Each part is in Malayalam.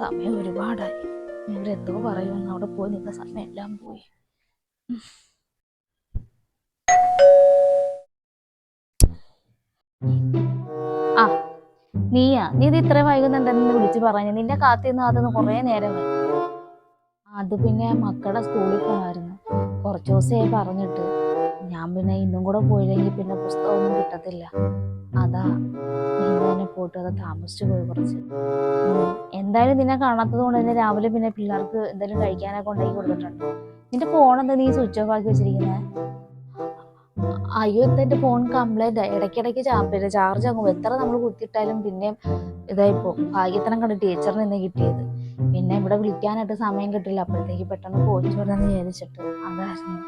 സമയം ഒരുപാടായി. ഇവരെന്തോ പറയുമെന്ന് അവിടെ പോയി നിന്ന സമയം എല്ലാം പോയി. ആ നീയാ. നീ ഇത് ഇത്ര വൈകുന്നുണ്ടെന്ന് വിളിച്ചു പറഞ്ഞു. നിന്റെ കാത്തിന്ന് അതൊന്ന് കുറേ നേരം അത് പിന്നെ മക്കളുടെ സ്കൂളിൽ പോകണമായിരുന്നു കുറച്ചു ദിവസമായി പറഞ്ഞിട്ട്. ഞാൻ പിന്നെ ഇന്നും കൂടെ പോയില്ലെങ്കിൽ പിന്നെ പുസ്തകമൊന്നും കിട്ടത്തില്ല. അതാ തന്നെ പോയിട്ട് അത് താമസിച്ചു പോയി കുറച്ച്. എന്തായാലും നിന്നെ കാണാത്തത് കൊണ്ട് തന്നെ രാവിലെ പിന്നെ പിള്ളേർക്ക് എന്തെങ്കിലും കഴിക്കാനൊക്കെ ഉണ്ടാക്കി കൊടുത്തിട്ടുണ്ട്. നിന്റെ ഫോൺ എന്താ നീ സ്വിച്ച് ഓഫ് ആക്കി വെച്ചിരിക്കുന്നത് അയ്യോ എന്റെ ഫോൺ കംപ്ലൈന്റ് ഇടയ്ക്കിടയ്ക്ക് ചാർജ് ആകും എത്ര നമ്മൾ കുത്തിയിട്ടാലും പിന്നെയും ഇതായിപ്പോ ഭാഗ്യത്തനം കണ്ട് ടീച്ചറിന് ഇന്ന് കിട്ടിയത്. പിന്നെ ഇവിടെ വിളിക്കാനായിട്ട് സമയം കിട്ടില്ല. അപ്പോഴത്തേക്ക് പെട്ടെന്ന് പോയിച്ചു വരാന്ന് വിചാരിച്ചിട്ട്. അതായിരുന്നു.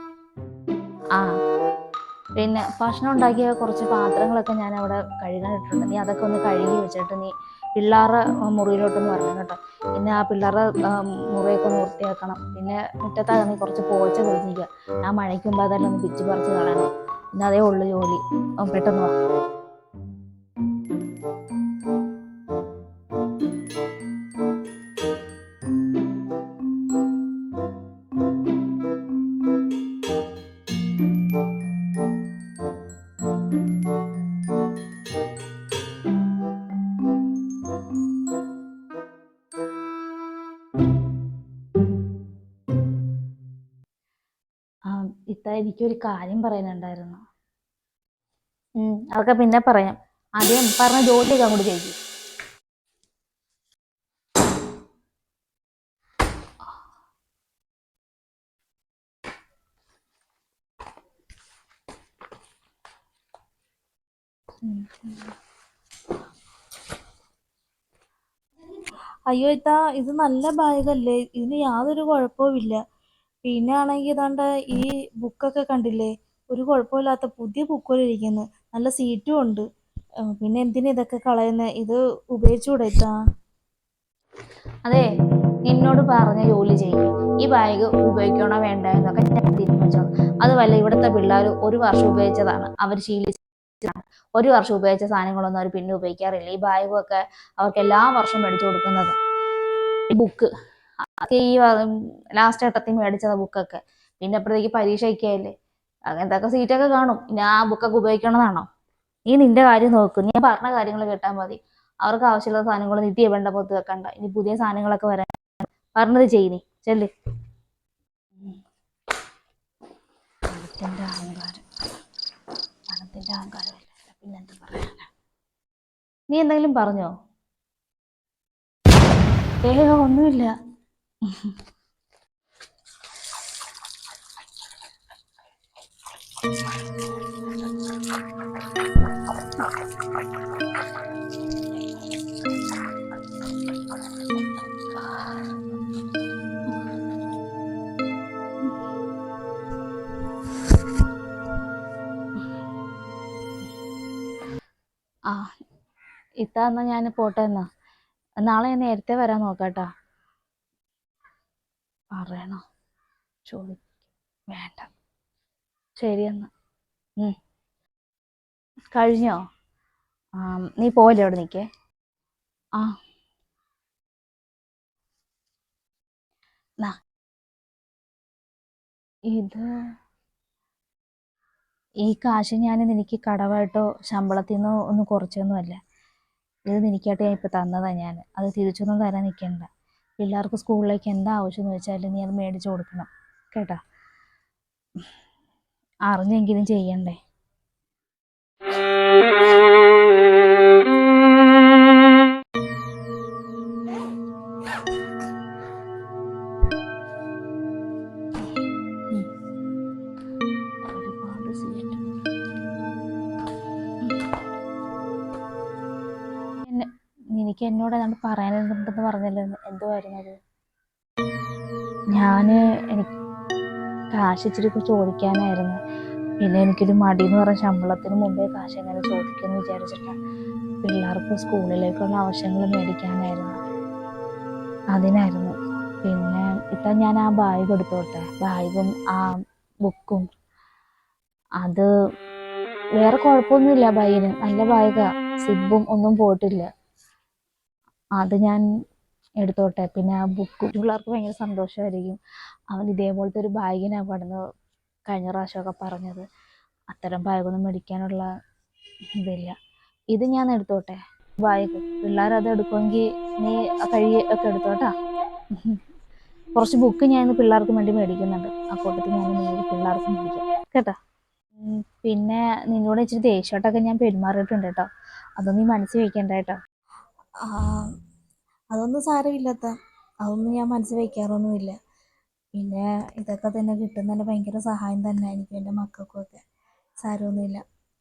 ആ. പിന്നെ ഭക്ഷണം ഉണ്ടാക്കിയ കുറച്ച് പാത്രങ്ങളൊക്കെ ഞാൻ അവിടെ കഴുകാനിട്ടുണ്ട്. നീ അതൊക്കെ ഒന്ന് കഴുകി വെച്ചിട്ട് നീ പിള്ളേരുടെ മുറിയിലോട്ടൊന്ന് വരണം കേട്ടോ. പിന്നെ ആ പിള്ളേരുടെ മുറിയൊക്കെ ഒന്ന് വൃത്തിയാക്കണം. പിന്നെ മുറ്റത്താണെങ്കിൽ കുറച്ച് പോച്ച കുഴിഞ്ഞിരിക്കുക ആ മഴയ്ക്കുമ്പോൾ അതെല്ലാം ഒന്ന് പിച്ച് പറിച്ച് കളയണം. പിന്നെ അതേ ഉള്ളു ജോലി. പെട്ടെന്ന് വാ. ഇത്ത എനിക്കൊരു കാര്യം പറയാനുണ്ടായിരുന്നു. അതൊക്കെ പിന്നെ പറയാം. ആദ്യം പറഞ്ഞ ജോലിയൊക്കെ അങ്ങോട്ട് ചെയ്യും. അയ്യോ ഇത്താ ഇത് നല്ല ബാഗല്ലേ ഇതിന് യാതൊരു കുഴപ്പവുമില്ല. പിന്നെ ആണെങ്കിൽ ഏതാണ്ട് ഈ ബുക്കൊക്കെ കണ്ടില്ലേ? ഒരു കുഴപ്പമില്ലാത്ത പുതിയ ബുക്കുകളിരിക്കുന്നു നല്ല സീറ്റും ഉണ്ട്. പിന്നെ എന്തിനാ ഇതൊക്കെ കളയുന്നത് ഇത് ഉപയോഗിച്ചുകൂടെ അതെ നിന്നോട് പറഞ്ഞ ജോലി ചെയ്യും. ഈ ബാഗ് ഉപയോഗിക്കണോ വേണ്ട എന്നൊക്കെ ഞാൻ തീരുമാനിച്ചോളാം അതുമല്ല ഇവിടുത്തെ പിള്ളേർ ഒരു വർഷം ഉപയോഗിച്ചതാണ്. അവർ ശീലിച്ചതാണ്. ഒരു വർഷം ഉപയോഗിച്ച സാധനങ്ങളൊന്നും അവർ പിന്നെ ഉപയോഗിക്കാറില്ല. ഈ ബാഗും ഒക്കെ അവർക്ക് എല്ലാ വർഷവും മേടിച്ചു കൊടുക്കുന്നത്. ബുക്ക് ഈ ലാസ്റ്റ് ഘട്ടത്തിൽ മേടിച്ചത് ബുക്കൊക്കെ പിന്നെ അപ്പോഴത്തേക്ക് പരീക്ഷ ഒക്കെയല്ലേ അങ്ങനത്തെ സീറ്റൊക്കെ കാണും. പിന്നെ ആ ബുക്കൊക്കെ ഉപയോഗിക്കണതാണോ? നീ നിന്റെ കാര്യം നോക്കും. ഞാൻ പറഞ്ഞ കാര്യങ്ങൾ കേട്ടാൽ മതി. അവർക്ക് ആവശ്യമുള്ള സാധനങ്ങൾ നിത്യ വേണ്ട പുറത്ത് വെക്കണ്ട. ഇനി പുതിയ സാധനങ്ങളൊക്കെ വരാൻ പറഞ്ഞത് ചെയ്യ് നീ. ചെല്ല്. പിന്നെന്താ നീ എന്തെങ്കിലും പറഞ്ഞോ? ഏ ഒന്നുമില്ല. ആ ഇത്ത എന്നാ ഞാൻ പോട്ടെ എന്നാ. നാളെ ഞാൻ നേരത്തെ വരാൻ നോക്കാട്ടാ. പറയണോ? ചോദി വേണ്ട. ശരി എന്നാ. കഴിഞ്ഞോ? നീ പോയില്ലേ അവിടെ നിൽക്കേ? ആ. ഇത് ഈ കാശ് ഞാൻ നിനക്ക് കടവായിട്ടോ ശമ്പളത്തിൽ നിന്നോ ഒന്നും കുറച്ചൊന്നുമല്ല. ഇത് നിനക്കായിട്ട് ഞാൻ ഇപ്പം തന്നതാ ഞാൻ. അത് തിരിച്ചൊന്നും തരാൻ നിൽക്കണ്ട. പിള്ളേർക്ക് സ്കൂളിലേക്ക് എന്താ ആവശ്യം എന്ന് വെച്ചാൽ നീ അത് മേടിച്ചു കൊടുക്കണം. കേട്ടാ? അറിഞ്ഞെങ്കിലും ചെയ്യണ്ടേ? നിനക്ക് എന്നോട് ഏതാണ്ട് പറയാനുണ്ടെന്ന് പറഞ്ഞല്ലോ എന്തുവായിരുന്നു അത് ഞാൻ എനിക്ക് കാശ് ഇച്ചിരി ചോദിക്കാനായിരുന്നു. പിന്നെ എനിക്കൊരു മടി എന്ന് പറഞ്ഞ ശമ്പളത്തിന് മുമ്പേ കാശ് എങ്ങനെ ചോദിക്കുമെന്ന് വിചാരിച്ചിട്ടാണ് പിള്ളേർക്ക് സ്കൂളിലേക്കുള്ള ആവശ്യങ്ങൾ മേടിക്കാനായിരുന്നു. അതിനായിരുന്നു. പിന്നെ ഇപ്പം ഞാൻ ആ ബാഗ് എടുത്തോട്ടെ. ബാഗും ആ ബുക്കും അത് വേറെ കുഴപ്പമൊന്നുമില്ല ബാഗിന് നല്ല ബാഗാ സിബും ഒന്നും പോയിട്ടില്ല. അത് ഞാൻ എടുത്തോട്ടെ. പിന്നെ ആ ബുക്ക് പിള്ളേർക്ക് ഭയങ്കര സന്തോഷമായിരിക്കും. അവൻ ഇതേപോലത്തെ ഒരു ബാഗിനാണ് പടന്ന് കഴിഞ്ഞ പ്രാവശ്യമൊക്കെ പറഞ്ഞത്. അത്തരം ബാഗൊന്നും മേടിക്കാനുള്ള ഇതില്ല. ഇത് ഞാൻ എടുത്തോട്ടെ. ബാഗ്. പിള്ളേർ അത് എടുക്കുമെങ്കിൽ നീ ആ കഴി ഒക്കെ എടുത്തോട്ടാ. കുറച്ച് ബുക്ക് ഞാൻ പിള്ളേർക്ക് വേണ്ടി മേടിക്കുന്നുണ്ട്. ആ കൂട്ടത്തിൽ ഞാൻ പിള്ളേർക്ക് മേടിക്കാം. കേട്ടോ? പിന്നെ നിന്നോട് ഇച്ചിരി ദേഷ്യമായിട്ടൊക്കെ ഞാൻ പെരുമാറിയിട്ടുണ്ട് കേട്ടോ. അതൊന്നും നീ മനസ്സിൽ വയ്ക്കണ്ട കേട്ടോ. അതൊന്നും സാരമില്ലാത്ത അതൊന്നും ഞാൻ മനസ്സിൽ വയ്ക്കാറൊന്നുമില്ല പിന്നെ ഇതൊക്കെ തന്നെ കിട്ടുന്നതിന് ഭയങ്കര സഹായം തന്നെ എനിക്കും എന്റെ മക്കൾക്കും ഒക്കെ സാരമൊന്നുമില്ല.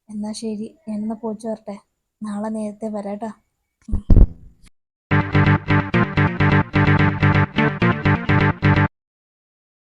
എന്നാൽ ശരി ഞാനിന്ന് പോയിട്ട് വരട്ടെ നാളെ നേരത്തെ വരാം കേട്ടോ.